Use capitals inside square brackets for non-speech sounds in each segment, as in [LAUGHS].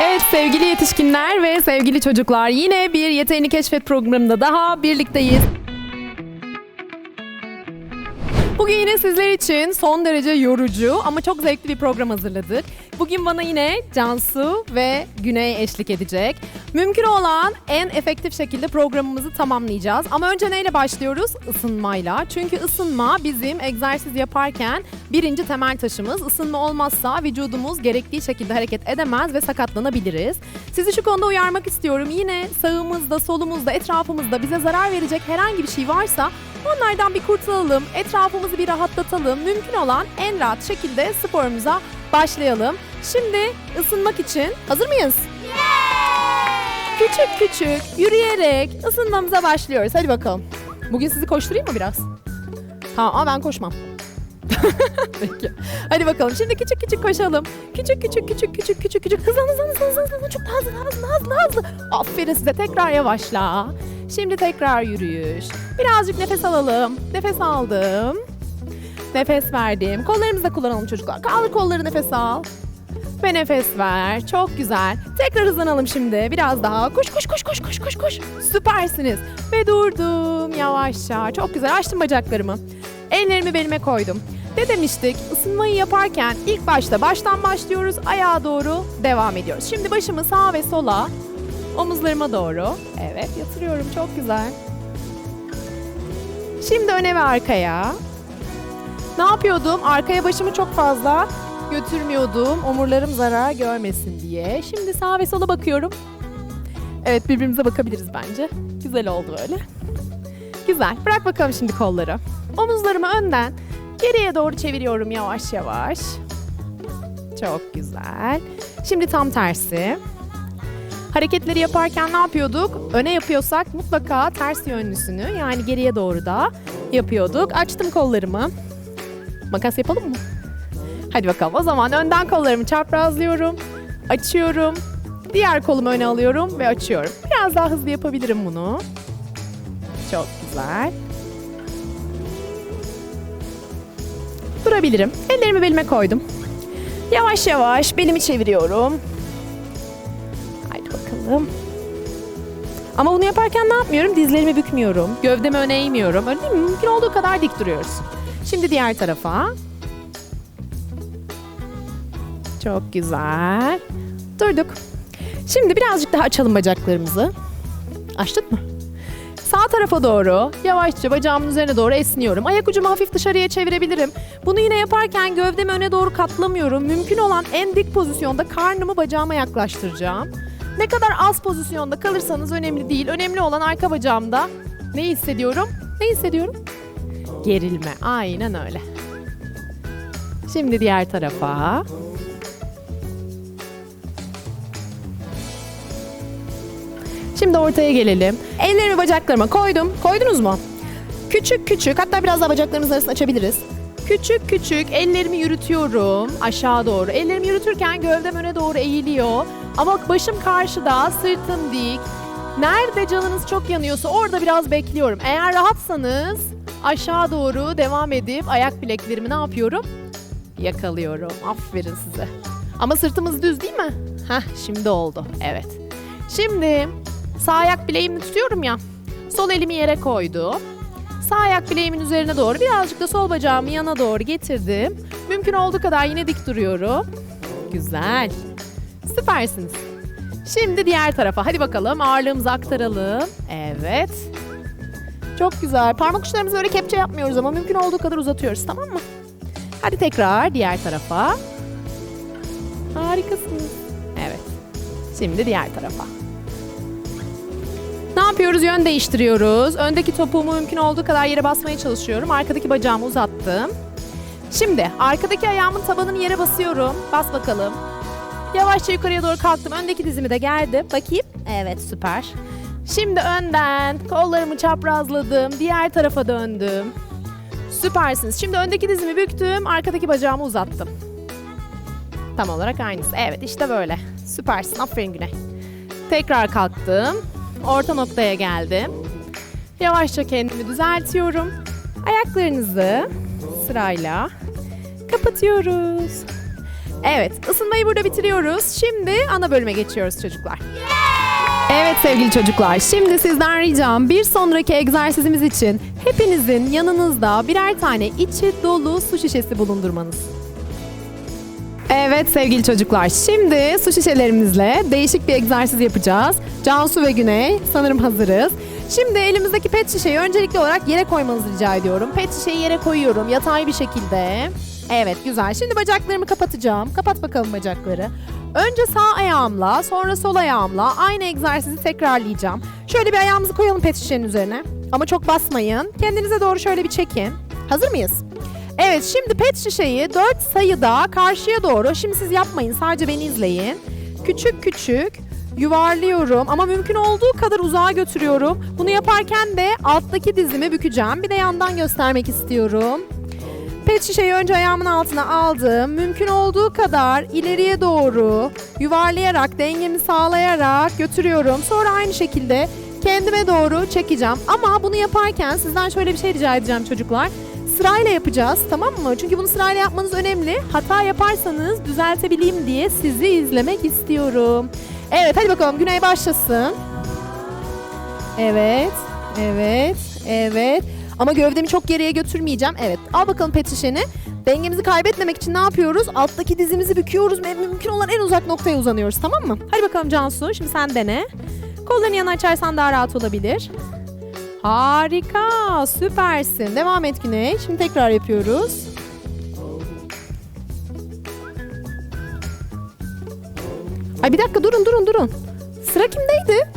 Evet sevgili yetişkinler ve sevgili çocuklar yine bir Yeteneğini Keşfet programında daha birlikteyiz. Bugün yine sizler için son derece yorucu ama çok zevkli bir program hazırladık. Bugün bana yine Cansu ve Güney eşlik edecek. Mümkün olan en efektif şekilde programımızı tamamlayacağız. Ama önce neyle başlıyoruz? Isınmayla. Çünkü ısınma bizim egzersiz yaparken birinci temel taşımız. Isınma olmazsa vücudumuz gerektiği şekilde hareket edemez ve sakatlanabiliriz. Sizi şu konuda uyarmak istiyorum. Yine sağımızda, solumuzda, etrafımızda bize zarar verecek herhangi bir şey varsa onlardan bir kurtulalım, etrafımızı bir rahatlatalım. Mümkün olan en rahat şekilde sporumuza başlayalım. Şimdi ısınmak için hazır mıyız? Küçük küçük yürüyerek ısınmamıza başlıyoruz. Hadi bakalım. Bugün sizi koşturayım mı biraz? Tamam ama ben koşmam. [LAUGHS] Peki. Hadi bakalım. Şimdi küçük küçük koşalım. Küçük küçük küçük küçük küçük küçük. Hızlan hızlan hızlan hızlan. hızlan. Çok hızlı hızlı hızlı hızlı. Aferin size. Tekrar yavaşla. Şimdi tekrar yürüyüş. Birazcık nefes alalım. Nefes aldım. Nefes verdim. Kollarımızı da kullanalım çocuklar. Kaldır kolları nefes al. Ve nefes ver. Çok güzel. Tekrar hızlanalım şimdi. Biraz daha. Koş koş koş koş koş koş koş. Süpersiniz. Ve durdum yavaşça. Çok güzel. Açtım bacaklarımı. Ellerimi belime koydum. Ne demiştik? Isınmayı yaparken ilk başta baştan başlıyoruz. Ayağa doğru devam ediyoruz. Şimdi başımı sağa ve sola. Omuzlarıma doğru. Evet yatırıyorum. Çok güzel. Şimdi öne ve arkaya. Ne yapıyordum? Arkaya başımı çok fazla götürmüyordum. Omurlarım zarar görmesin diye. Şimdi sağa ve sola bakıyorum. Evet birbirimize bakabiliriz bence. Güzel oldu öyle. Güzel. Bırak bakalım şimdi kolları. Omuzlarımı önden geriye doğru çeviriyorum yavaş yavaş. Çok güzel. Şimdi tam tersi. Hareketleri yaparken ne yapıyorduk? Öne yapıyorsak mutlaka ters yönlüsünü yani geriye doğru da yapıyorduk. Açtım kollarımı. Makas yapalım mı? Hadi bakalım. O zaman önden kollarımı çaprazlıyorum. Açıyorum. Diğer kolumu öne alıyorum ve açıyorum. Biraz daha hızlı yapabilirim bunu. Çok güzel. Durabilirim. Ellerimi belime koydum. Yavaş yavaş belimi çeviriyorum. Haydi bakalım. Ama bunu yaparken ne yapmıyorum? Dizlerimi bükmüyorum. Gövdemi öne eğmiyorum. Öyle değil mi? Mümkün olduğu kadar dik duruyoruz. Şimdi diğer tarafa. Çok güzel. Durduk. Şimdi birazcık daha açalım bacaklarımızı. Açtık mı? Sağ tarafa doğru yavaşça bacağımın üzerine doğru esniyorum. Ayak ucumu hafif dışarıya çevirebilirim. Bunu yine yaparken gövdemi öne doğru katlamıyorum. Mümkün olan en dik pozisyonda karnımı bacağıma yaklaştıracağım. Ne kadar az pozisyonda kalırsanız önemli değil. Önemli olan arka bacağımda ne hissediyorum? Ne hissediyorum? Gerilme. Aynen öyle. Şimdi diğer tarafa. Şimdi ortaya gelelim. Ellerimi bacaklarıma koydum. Koydunuz mu? Küçük küçük hatta biraz daha bacaklarımızın arasını açabiliriz. Küçük küçük ellerimi yürütüyorum aşağı doğru. Ellerimi yürütürken gövdem öne doğru eğiliyor. Ama başım karşıda, sırtım dik. Nerede canınız çok yanıyorsa orada biraz bekliyorum. Eğer rahatsanız aşağı doğru devam edip ayak bileklerimi ne yapıyorum? Yakalıyorum. Aferin size. Ama sırtımız düz değil mi? Heh şimdi oldu. Evet. Şimdi sağ ayak bileğimi tutuyorum ya. Sol elimi yere koydum. Sağ ayak bileğimin üzerine doğru birazcık da sol bacağımı yana doğru getirdim. Mümkün olduğu kadar yine dik duruyorum. Güzel. Süpersiniz. Şimdi diğer tarafa. Hadi bakalım ağırlığımızı aktaralım. Evet. Çok güzel. Parmak uçlarımızı öyle kepçe yapmıyoruz ama mümkün olduğu kadar uzatıyoruz tamam mı? Hadi tekrar diğer tarafa. Harikasınız. Evet. Şimdi diğer tarafa. Ne yapıyoruz? Yön değiştiriyoruz. Öndeki topuğumu mümkün olduğu kadar yere basmaya çalışıyorum. Arkadaki bacağımı uzattım. Şimdi arkadaki ayağımın tabanını yere basıyorum. Bas bakalım. Yavaşça yukarıya doğru kalktım. Öndeki dizimi de gerdim. Bakayım. Evet süper. Şimdi önden kollarımı çaprazladım. Diğer tarafa döndüm. Süpersiniz. Şimdi öndeki dizimi büktüm. Arkadaki bacağımı uzattım. Tam olarak aynısı. Evet işte böyle. Süpersin. Aferin Güney. Tekrar kalktım. Orta noktaya geldim. Yavaşça kendimi düzeltiyorum. Ayaklarınızı sırayla kapatıyoruz. Evet, ısınmayı burada bitiriyoruz. Şimdi ana bölüme geçiyoruz çocuklar. Evet sevgili çocuklar, şimdi sizden ricam bir sonraki egzersizimiz için hepinizin yanınızda birer tane içi dolu su şişesi bulundurmanız. Evet sevgili çocuklar, şimdi su şişelerimizle değişik bir egzersiz yapacağız. Cansu ve Güney sanırım hazırız. Şimdi elimizdeki pet şişeyi öncelikli olarak yere koymanızı rica ediyorum. Pet şişeyi yere koyuyorum yatay bir şekilde. Evet güzel. Şimdi bacaklarımı kapatacağım. Kapat bakalım bacakları. Önce sağ ayağımla sonra sol ayağımla aynı egzersizi tekrarlayacağım. Şöyle bir ayağımızı koyalım pet şişenin üzerine. Ama çok basmayın. Kendinize doğru şöyle bir çekin. Hazır mıyız? Evet şimdi pet şişeyi 4 sayıda karşıya doğru. Şimdi siz yapmayın sadece beni izleyin. Küçük küçük yuvarlıyorum ama mümkün olduğu kadar uzağa götürüyorum. Bunu yaparken de alttaki dizimi bükeceğim. Bir de yandan göstermek istiyorum. Pet şişeyi önce ayağımın altına aldım. Mümkün olduğu kadar ileriye doğru yuvarlayarak, dengemi sağlayarak götürüyorum. Sonra aynı şekilde kendime doğru çekeceğim. Ama bunu yaparken sizden şöyle bir şey rica edeceğim çocuklar. Sırayla yapacağız tamam mı? Çünkü bunu sırayla yapmanız önemli. Hata yaparsanız düzeltebileyim diye sizi izlemek istiyorum. Evet hadi bakalım Güney başlasın. Evet, evet, evet. Ama gövdemi çok geriye götürmeyeceğim. Evet, al bakalım pet şişeni. Dengemizi kaybetmemek için ne yapıyoruz? Alttaki dizimizi büküyoruz ve mümkün olan en uzak noktaya uzanıyoruz tamam mı? Hadi bakalım Cansu, şimdi sen dene. Kollarını yana açarsan daha rahat olabilir. Harika, süpersin. Devam et Güney. Şimdi tekrar yapıyoruz. Ay bir dakika durun durun durun. Sıra kimdeydi?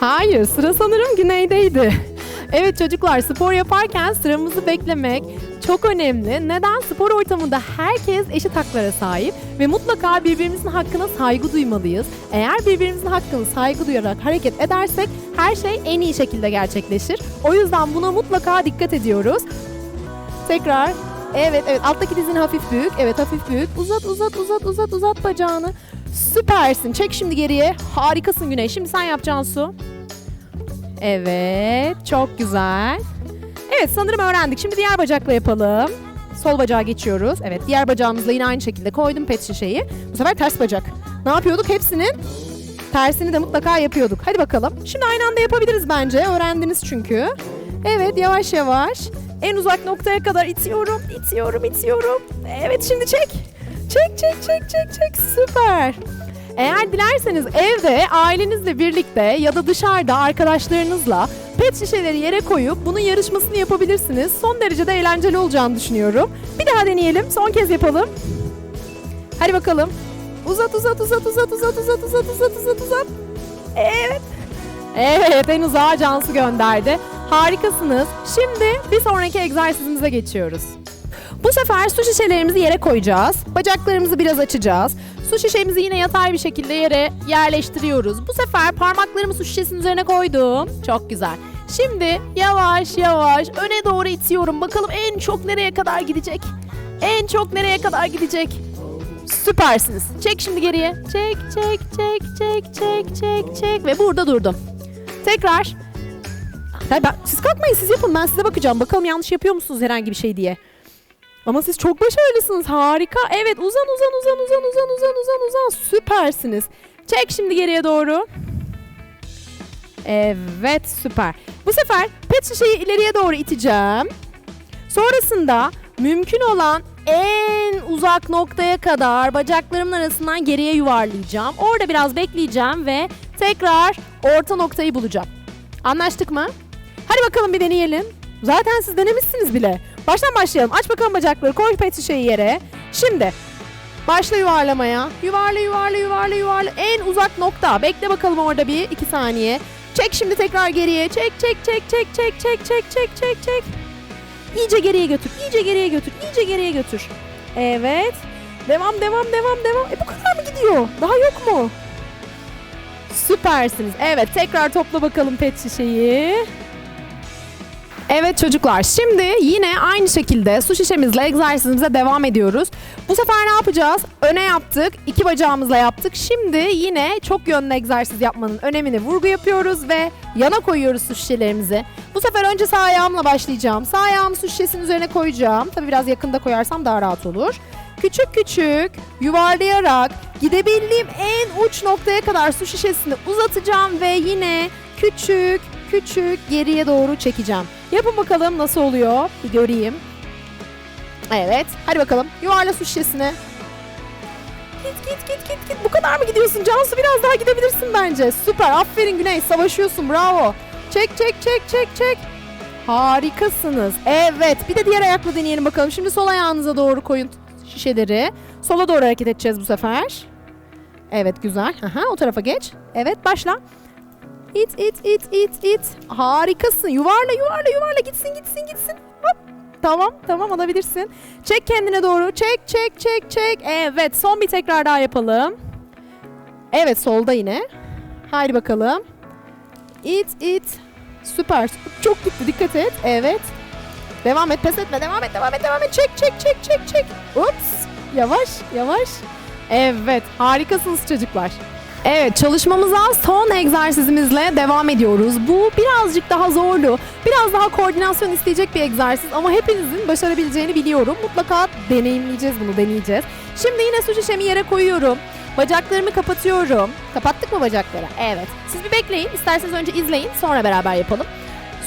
Hayır, sıra sanırım Güney'deydi. Evet çocuklar, spor yaparken sıramızı beklemek çok önemli. Neden? Spor ortamında herkes eşit haklara sahip ve mutlaka birbirimizin hakkına saygı duymalıyız. Eğer birbirimizin hakkını saygı duyarak hareket edersek her şey en iyi şekilde gerçekleşir. O yüzden buna mutlaka dikkat ediyoruz. Tekrar. Evet evet alttaki dizini hafif büyük. Evet hafif büyük. Uzat uzat uzat uzat uzat bacağını. Süpersin. Çek şimdi geriye. Harikasın Güney. Şimdi sen yap Cansu. Evet çok güzel. Evet sanırım öğrendik. Şimdi diğer bacakla yapalım. Sol bacağa geçiyoruz. Evet diğer bacağımızla yine aynı şekilde koydum pet şişeyi. Bu sefer ters bacak. Ne yapıyorduk? Hepsinin tersini de mutlaka yapıyorduk. Hadi bakalım. Şimdi aynı anda yapabiliriz bence. Öğrendiniz çünkü. Evet yavaş yavaş. En uzak noktaya kadar itiyorum, itiyorum, itiyorum. Evet şimdi çek. Çek, çek, çek, çek, çek. Süper. Eğer dilerseniz evde ailenizle birlikte ya da dışarıda arkadaşlarınızla pet şişeleri yere koyup bunun yarışmasını yapabilirsiniz. Son derece de eğlenceli olacağını düşünüyorum. Bir daha deneyelim. Son kez yapalım. Hadi bakalım. Uzat uzat uzat uzat uzat uzat uzat uzat uzat uzat. Evet. Evet en uzağa Cansu gönderdi. Harikasınız. Şimdi bir sonraki egzersizimize geçiyoruz. Bu sefer su şişelerimizi yere koyacağız. Bacaklarımızı biraz açacağız. Su şişemizi yine yatay bir şekilde yere yerleştiriyoruz. Bu sefer parmaklarımı su şişesinin üzerine koydum. Çok güzel. Şimdi yavaş yavaş öne doğru itiyorum. Bakalım en çok nereye kadar gidecek? En çok nereye kadar gidecek? Süpersiniz. Çek şimdi geriye. Çek, çek, çek, çek, çek, çek, çek ve burada durdum. Tekrar. Ya ben, siz kalkmayın siz yapın ben size bakacağım. Bakalım yanlış yapıyor musunuz herhangi bir şey diye. Ama siz çok başarılısınız. Harika. Evet uzan uzan uzan uzan uzan uzan uzan uzan. Süpersiniz. Çek şimdi geriye doğru. Evet süper. Bu sefer pet şişeyi ileriye doğru iteceğim. Sonrasında mümkün olan en uzak noktaya kadar bacaklarımın arasından geriye yuvarlayacağım. Orada biraz bekleyeceğim ve tekrar orta noktayı bulacağım. Anlaştık mı? Hadi bakalım bir deneyelim. Zaten siz denemişsiniz bile. Baştan başlayalım. Aç bakalım bacakları. Koy pet şişeyi yere. Şimdi başla yuvarlamaya. Yuvarla yuvarla yuvarla yuvarla. En uzak nokta. Bekle bakalım orada bir iki saniye. Çek şimdi tekrar geriye. Çek çek çek çek çek çek çek çek çek çek. İyice geriye götür. iyice geriye götür. iyice geriye götür. Evet. Devam devam devam devam. E bu kadar mı gidiyor? Daha yok mu? Süpersiniz. Evet tekrar topla bakalım pet şişeyi. Evet çocuklar şimdi yine aynı şekilde su şişemizle egzersizimize devam ediyoruz. Bu sefer ne yapacağız? Öne yaptık, iki bacağımızla yaptık. Şimdi yine çok yönlü egzersiz yapmanın önemini vurgu yapıyoruz ve yana koyuyoruz su şişelerimizi. Bu sefer önce sağ ayağımla başlayacağım. Sağ ayağımı su şişesinin üzerine koyacağım. Tabii biraz yakında koyarsam daha rahat olur. Küçük küçük yuvarlayarak gidebildiğim en uç noktaya kadar su şişesini uzatacağım ve yine küçük küçük geriye doğru çekeceğim. Yapın bakalım nasıl oluyor. Bir göreyim. Evet. Hadi bakalım. Yuvarla su şişesini. Git git git git git. Bu kadar mı gidiyorsun? Cansu biraz daha gidebilirsin bence. Süper. Aferin Güney. Savaşıyorsun. Bravo. Çek çek çek çek çek. Harikasınız. Evet. Bir de diğer ayakla deneyelim bakalım. Şimdi sol ayağınıza doğru koyun şişeleri. Sola doğru hareket edeceğiz bu sefer. Evet güzel. Aha, o tarafa geç. Evet başla. İt it it it it. Harikasın. Yuvarla yuvarla yuvarla gitsin gitsin gitsin. Hop. Tamam tamam alabilirsin. Çek kendine doğru. Çek çek çek çek. Evet son bir tekrar daha yapalım. Evet solda yine. Haydi bakalım. İt it. Süper. Çok gitti dikkat et. Evet. Devam et pes etme devam et devam et devam et. Çek çek çek çek çek. Ups. Yavaş yavaş. Evet harikasınız çocuklar. Evet çalışmamıza son egzersizimizle devam ediyoruz. Bu birazcık daha zorlu, biraz daha koordinasyon isteyecek bir egzersiz ama hepinizin başarabileceğini biliyorum. Mutlaka deneyimleyeceğiz bunu, deneyeceğiz. Şimdi yine su şişemi yere koyuyorum. Bacaklarımı kapatıyorum. Kapattık mı bacakları? Evet. Siz bir bekleyin. İsterseniz önce izleyin, sonra beraber yapalım.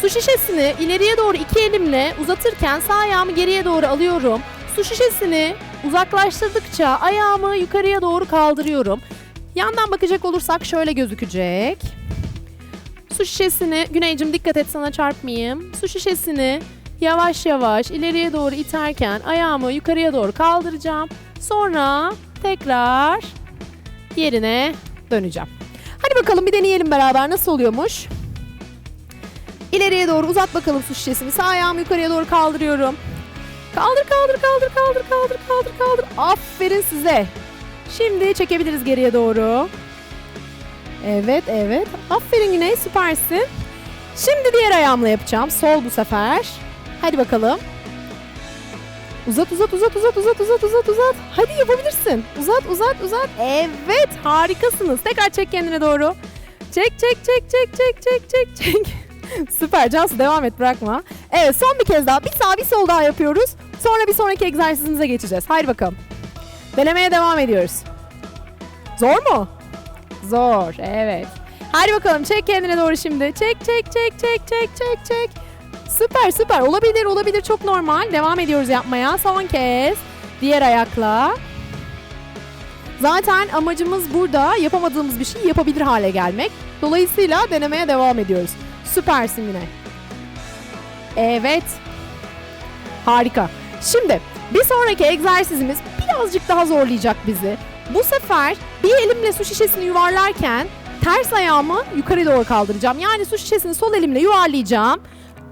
Su şişesini ileriye doğru iki elimle uzatırken sağ ayağımı geriye doğru alıyorum. Su şişesini uzaklaştırdıkça ayağımı yukarıya doğru kaldırıyorum. Yandan bakacak olursak şöyle gözükecek. Su şişesini, Güneycim dikkat et sana çarpmayayım. Su şişesini yavaş yavaş ileriye doğru iterken ayağımı yukarıya doğru kaldıracağım. Sonra tekrar yerine döneceğim. Hadi bakalım bir deneyelim beraber nasıl oluyormuş. İleriye doğru uzat bakalım su şişesini. Sağ ayağımı yukarıya doğru kaldırıyorum. Kaldır kaldır kaldır kaldır kaldır kaldır kaldır. Aferin size. Şimdi çekebiliriz geriye doğru. Evet evet. Aferin Güney süpersin. Şimdi diğer ayağımla yapacağım. Sol bu sefer. Hadi bakalım. Uzat uzat uzat uzat uzat uzat uzat uzat. Hadi yapabilirsin. Uzat uzat uzat. Evet harikasınız. Tekrar çek kendine doğru. Çek çek çek çek çek çek çek çek. [LAUGHS] Süper Cansu devam et bırakma. Evet son bir kez daha bir sağ bir sol daha yapıyoruz. Sonra bir sonraki egzersizimize geçeceğiz. Haydi bakalım. Denemeye devam ediyoruz. Zor mu? Zor, evet. Hadi bakalım çek kendine doğru şimdi. Çek çek çek çek çek çek çek. Süper süper. Olabilir olabilir çok normal. Devam ediyoruz yapmaya. Son kez. Diğer ayakla. Zaten amacımız burada yapamadığımız bir şey yapabilir hale gelmek. Dolayısıyla denemeye devam ediyoruz. Süpersin yine. Evet. Harika. Şimdi bir sonraki egzersizimiz birazcık daha zorlayacak bizi. Bu sefer bir elimle su şişesini yuvarlarken ters ayağımı yukarı doğru kaldıracağım. Yani su şişesini sol elimle yuvarlayacağım.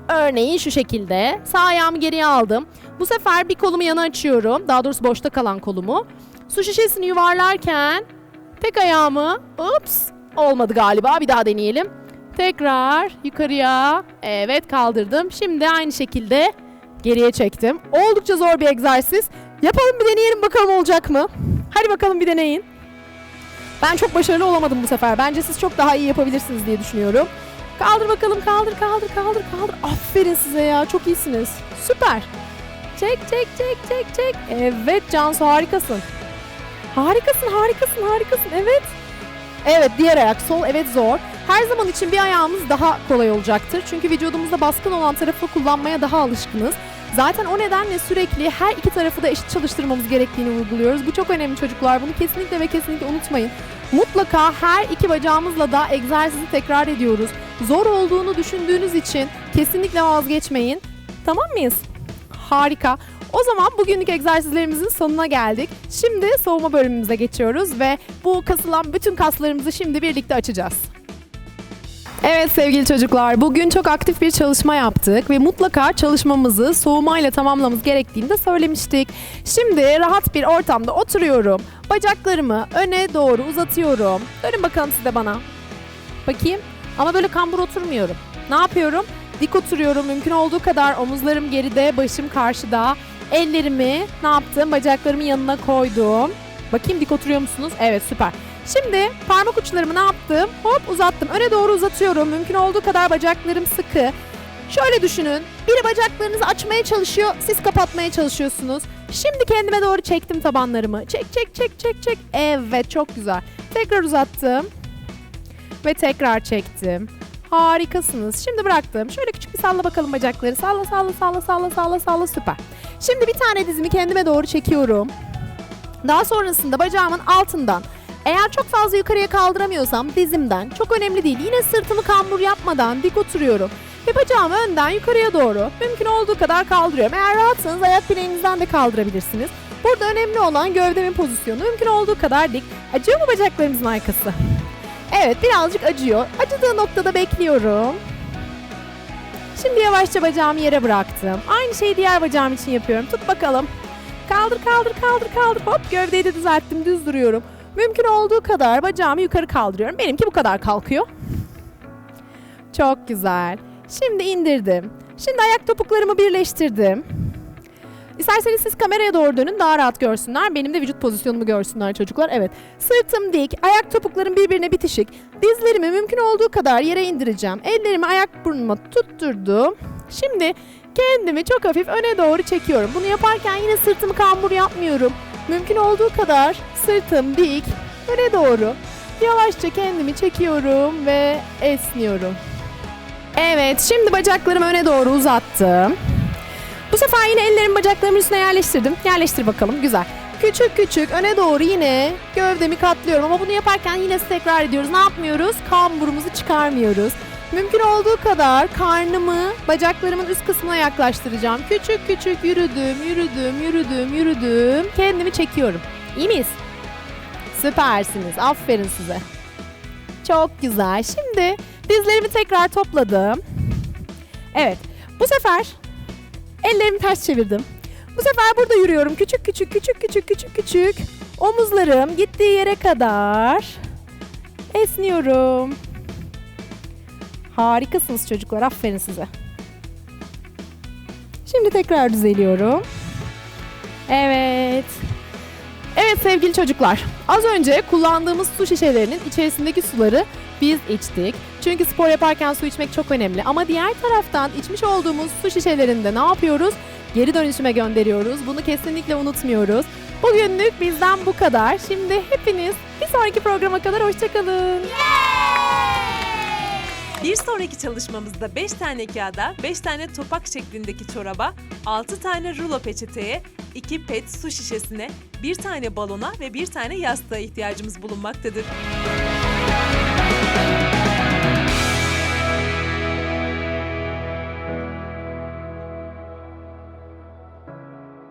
Örneğin şu şekilde. Sağ ayağımı geriye aldım. Bu sefer bir kolumu yana açıyorum. Daha doğrusu boşta kalan kolumu. Su şişesini yuvarlarken tek ayağımı ups olmadı galiba. Bir daha deneyelim. Tekrar yukarıya. Evet kaldırdım. Şimdi aynı şekilde geriye çektim. Oldukça zor bir egzersiz. Yapalım bir deneyelim bakalım olacak mı? Hadi bakalım bir deneyin. Ben çok başarılı olamadım bu sefer. Bence siz çok daha iyi yapabilirsiniz diye düşünüyorum. Kaldır bakalım kaldır kaldır kaldır kaldır. Aferin size ya çok iyisiniz. Süper. Çek çek çek çek çek. Evet Cansu harikasın. Harikasın harikasın harikasın evet. Evet diğer ayak sol evet zor. Her zaman için bir ayağımız daha kolay olacaktır. Çünkü vücudumuzda baskın olan tarafı kullanmaya daha alışkınız. Zaten o nedenle sürekli her iki tarafı da eşit çalıştırmamız gerektiğini vurguluyoruz. Bu çok önemli çocuklar. Bunu kesinlikle ve kesinlikle unutmayın. Mutlaka her iki bacağımızla da egzersizi tekrar ediyoruz. Zor olduğunu düşündüğünüz için kesinlikle vazgeçmeyin. Tamam mıyız? Harika. O zaman bugünlük egzersizlerimizin sonuna geldik. Şimdi soğuma bölümümüze geçiyoruz ve bu kasılan bütün kaslarımızı şimdi birlikte açacağız. Evet sevgili çocuklar, bugün çok aktif bir çalışma yaptık ve mutlaka çalışmamızı soğumayla tamamlamamız gerektiğini de söylemiştik. Şimdi rahat bir ortamda oturuyorum. Bacaklarımı öne doğru uzatıyorum. Dönün bakalım siz de bana. Bakayım. Ama böyle kambur oturmuyorum. Ne yapıyorum? Dik oturuyorum. Mümkün olduğu kadar omuzlarım geride, başım karşıda. Ellerimi ne yaptım? Bacaklarımın yanına koydum. Bakayım dik oturuyor musunuz? Evet süper. Şimdi parmak uçlarımı ne yaptım? Hop uzattım. Öne doğru uzatıyorum. Mümkün olduğu kadar bacaklarım sıkı. Şöyle düşünün. Biri bacaklarınızı açmaya çalışıyor. Siz kapatmaya çalışıyorsunuz. Şimdi kendime doğru çektim tabanlarımı. Çek çek çek çek çek. Evet çok güzel. Tekrar uzattım. Ve tekrar çektim. Harikasınız. Şimdi bıraktım. Şöyle küçük bir salla bakalım bacakları. Salla salla salla salla salla salla süper. Şimdi bir tane dizimi kendime doğru çekiyorum. Daha sonrasında bacağımın altından eğer çok fazla yukarıya kaldıramıyorsam dizimden çok önemli değil. Yine sırtımı kambur yapmadan dik oturuyorum. Ve bacağımı önden yukarıya doğru mümkün olduğu kadar kaldırıyorum. Eğer rahatsanız ayak bileğinizden de kaldırabilirsiniz. Burada önemli olan gövdemin pozisyonu mümkün olduğu kadar dik. Acıyor mu bacaklarımızın arkası? Evet birazcık acıyor. Acıdığı noktada bekliyorum. Şimdi yavaşça bacağımı yere bıraktım. Aynı şeyi diğer bacağım için yapıyorum. Tut bakalım. Kaldır kaldır kaldır kaldır. Hop gövdeyi de düzelttim düz duruyorum. Mümkün olduğu kadar bacağımı yukarı kaldırıyorum. Benimki bu kadar kalkıyor. Çok güzel. Şimdi indirdim. Şimdi ayak topuklarımı birleştirdim. İsterseniz siz kameraya doğru dönün daha rahat görsünler. Benim de vücut pozisyonumu görsünler çocuklar. Evet. Sırtım dik, ayak topuklarım birbirine bitişik. Dizlerimi mümkün olduğu kadar yere indireceğim. Ellerimi ayak burnuma tutturdum. Şimdi kendimi çok hafif öne doğru çekiyorum. Bunu yaparken yine sırtımı kambur yapmıyorum. Mümkün olduğu kadar sırtım dik, öne doğru. Yavaşça kendimi çekiyorum ve esniyorum. Evet, şimdi bacaklarımı öne doğru uzattım. Bu sefer yine ellerimi bacaklarımın üstüne yerleştirdim. Yerleştir bakalım, güzel. Küçük küçük öne doğru yine gövdemi katlıyorum ama bunu yaparken yine tekrar ediyoruz. Ne yapmıyoruz? Kamburumuzu çıkarmıyoruz. Mümkün olduğu kadar karnımı bacaklarımın üst kısmına yaklaştıracağım. Küçük küçük yürüdüm, yürüdüm, yürüdüm, yürüdüm. Kendimi çekiyorum. İyi miyiz? Süpersiniz. Aferin size. Çok güzel. Şimdi dizlerimi tekrar topladım. Evet. Bu sefer ellerimi ters çevirdim. Bu sefer burada yürüyorum. Küçük küçük küçük küçük küçük küçük. Omuzlarım gittiği yere kadar esniyorum. Harikasınız çocuklar. Aferin size. Şimdi tekrar düzeliyorum. Evet. Evet sevgili çocuklar. Az önce kullandığımız su şişelerinin içerisindeki suları biz içtik. Çünkü spor yaparken su içmek çok önemli. Ama diğer taraftan içmiş olduğumuz su şişelerinde ne yapıyoruz? Geri dönüşüme gönderiyoruz. Bunu kesinlikle unutmuyoruz. Bugünlük bizden bu kadar. Şimdi hepiniz bir sonraki programa kadar hoşçakalın. Bir sonraki çalışmamızda 5 tane kağıda, 5 tane topak şeklindeki çoraba, 6 tane rulo peçeteye, 2 pet su şişesine, 1 tane balona ve 1 tane yastığa ihtiyacımız bulunmaktadır.